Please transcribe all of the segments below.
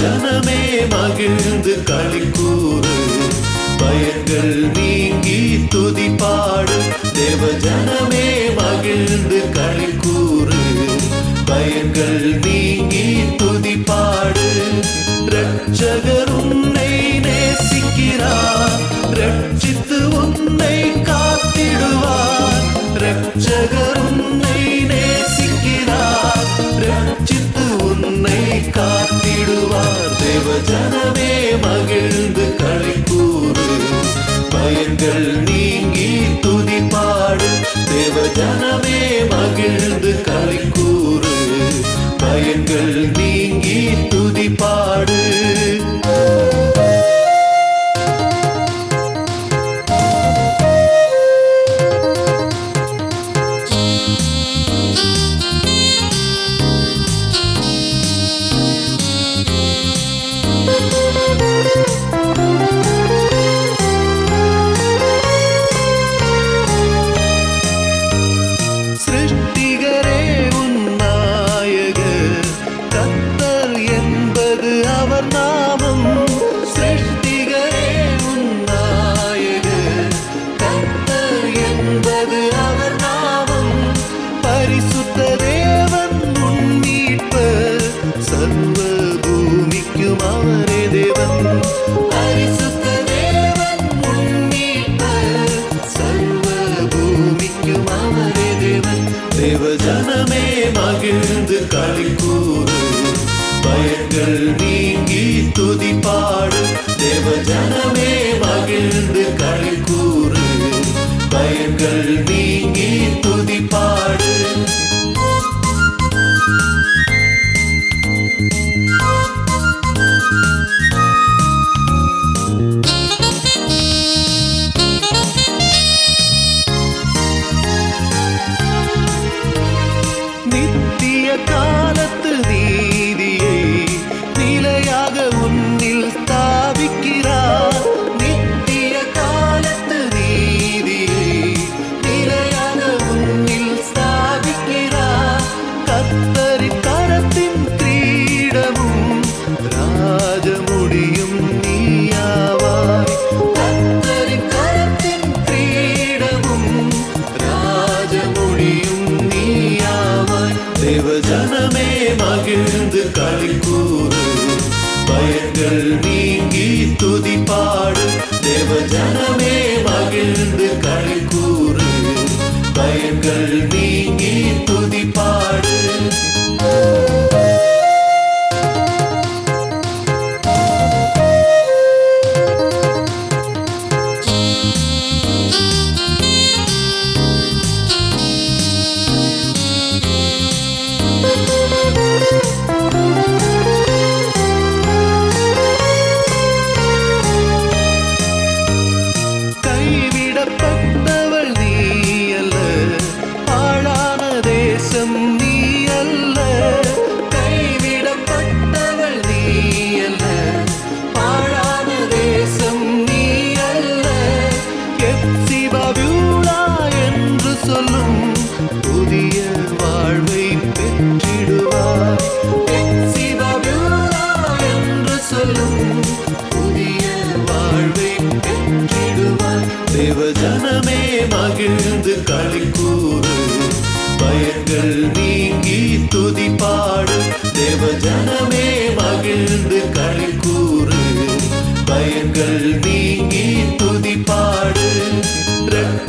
ஜனமே மகிழ்ந்து களிக்கூறு. பயங்கள் நீங்கி துதிப்பாடு. தேவ ஜனமே மகிழ்ந்து களிக்கூறு. பயங்கள் நீ குறைகள் நீங்கி துதிப்பாடு. தேவ ஜனமே மகிழ்ந்து களை கூறு. பயன்கள் நீ துன்பங்கள் நீங்கி துதி பாடு தேவ ஜன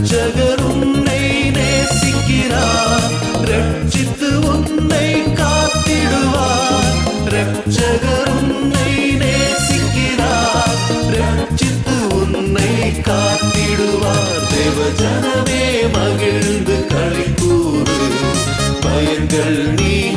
ரட்சகர் உன்னை நேசிக்கிறார். ரட்சித்து உன்னை காத்திடுவார். ரட்சகர் உன்னை நேசிக்கிறார். ரட்சித்து உன்னை காத்திடுவார். தேவஜனமே மகிழ்ந்து களி கூறு. பயன்கள் நீ